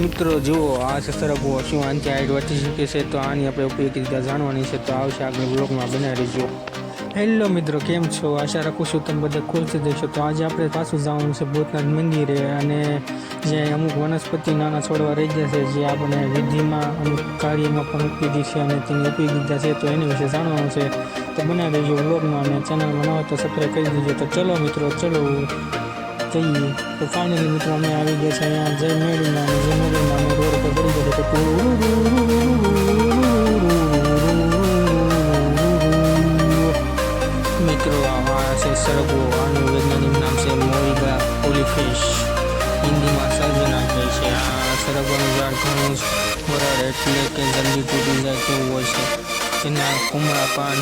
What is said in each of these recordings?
મિત્રો, જુઓ, આ સરગવો. શું આનથી હાઈટ વધી શકે છે, તો આની આપણે ઉપયોગી રીતે જાણવાની છે. તો આવશે આગળ બ્લોગમાં બનાવી રહીજો. હેલો મિત્રો, કેમ છો? આશા રાખું છું તમે બધા ખુશ દેશો તો આજે આપણે પાછું જવાનું છે ભૂતનાથ મંદિરે અને જે અમુક વનસ્પતિ નાના છોડવા રહી ગયા છે, જે આપણે વિધિમાં અમુક કાર્યમાં પણ ઉપયોગી છે અને તેની ઉપયોગિતા છે. તો એની વિશે જાણવાનું છે. તો બનાવી દેજો બ્લોગમાં અને ચેનલમાં ન હોય તો સબસ્ક્રાઈબ કરી દેજો. તો ચલો મિત્રો, ચલો જઈએ. તો ફાઇનલી મિત્રો, અમે આવી ગયા છે અહીંયા જય મેળીમાં જય મિત્રો અમારા છે સરગવો આનું વૈજ્ઞાનિક નામ છે મોરિગા ઓલિફિશ હિન્દીમાં સર્જના કહે છે, આ સરગવાનું ઝાડ ઘણું એટલે કે જલ્દી તૂટી જાય તેવું હોય છે. તેના કુમળા પાન,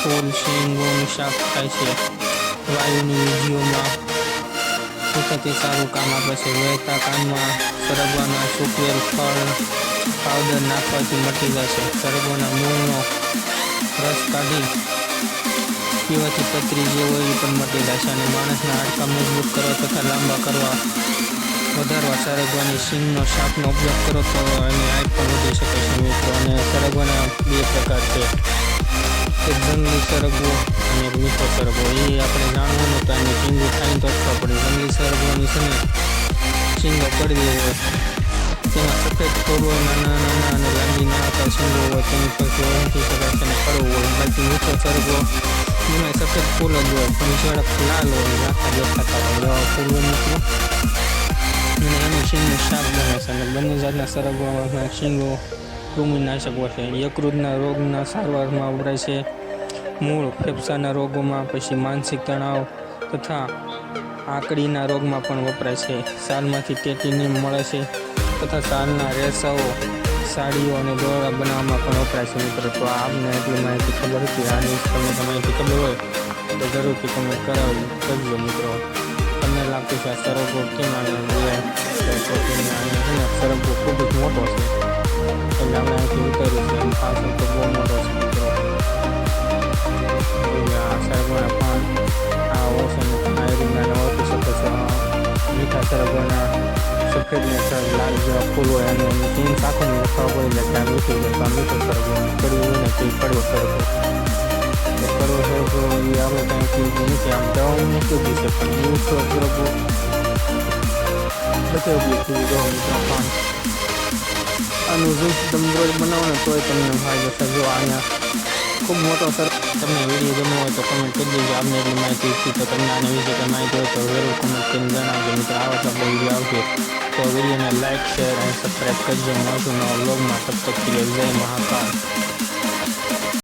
ફૂલ શેંગોનું શાક થાય છે. વાયુની વિધિઓમાં વખતે સારું કામ આપે છે. વહેતા કાનમાં સરગવાના સૂકવેલ ફળ, પાવડર નાખવાથી મટી જાય છે. સરગવાના મૂળનો રસ કાઢી પીવાથી પતરી જે હોય એ પણ મટી જાય છે અને માણસના હાડકા મજબૂત કરવા તથા લાંબા કરવા વધારવા સરગવાની સિંગનો શાકનો ઉપયોગ કરો તો એની હાઈટ પણ વધી શકે છે મિત્રો. અને સરગવાના બે પ્રકાર છે. એક જંગલી સરગવો અને એક મીઠો સરગવો. એ આપણે જાણવાનું તો એની શીંગો ખાઈને તો ખબર પડે. જંગલી ને, શીંગો પડવી હોય તેમાં સફેદ થોડો નાના નાના અને લાંબી ના હતા શીંગો હોય, તેની પર ઓળખી શકાય છે અને કડવું હોય. બાકી મીઠો સરગવો એમાં સફેદ ફૂલ જ હોય, પણ ઝડપ લાલ હોય આખા દેખાતા હોય. એવા ફૂલ મિત્રો. અને એનું શીંગનું શાક બને છે અને બંને જાતના સરગવામાં શીંગો કૃમિનાશક હોય છે. યકૃતના રોગના સારવારમાં વપરાય છે. મૂળ ફેફસાના રોગોમાં, પછી માનસિક તણાવ તથા આકડીના રોગમાં પણ વપરાય છે. સાલમાંથી ટેટીની મળે છે તથા સાલના રેસાઓ, સાડીઓ અને દોરા બનાવવામાં પણ વપરાય છે મિત્રો. તો આપને એટલી માહિતી ખબર હતી. આની તમને માહિતી ખબર હોય, તો જરૂરથી તમે કરાવી કરજો મિત્રો. તમને લાગતું છે આ સરગો કેમ સરગવો ખૂબ જ મોટો છે. એટલે આપણે અહીંથી ઉતર્યું છે સફેદ ને લાલ ફૂલ હોય અને એની તીન શાકોની લખાવા ત્યાં મીઠું આ મીઠો હોય ને તે કડવો સરગવો એ આપણે નથી આમ દવામાં ઉપયોગી છે પણ મીઠો પાન આનું રોજ બનાવો તોય તમને ફાયદો થશે જો ખૂબ મોટો સર. તમને વીડિયો ગમ્યો હોય તો કમેન્ટ કરી દેજો. આપને એટલી માહિતી હતી તો તમને આને વિશે કંઈ માહિતી હોય તો જરૂર કમેન્ટ કરીને જણાવજો. મિત્રો, આવા તો આપણો વીડિયો આવશે. તો વિડીયોને લાઇક શેર અને સબસ્ક્રાઈબ કરજો. મળશું નવા બ્લોગમાં તબ તક જય મહાકાલ.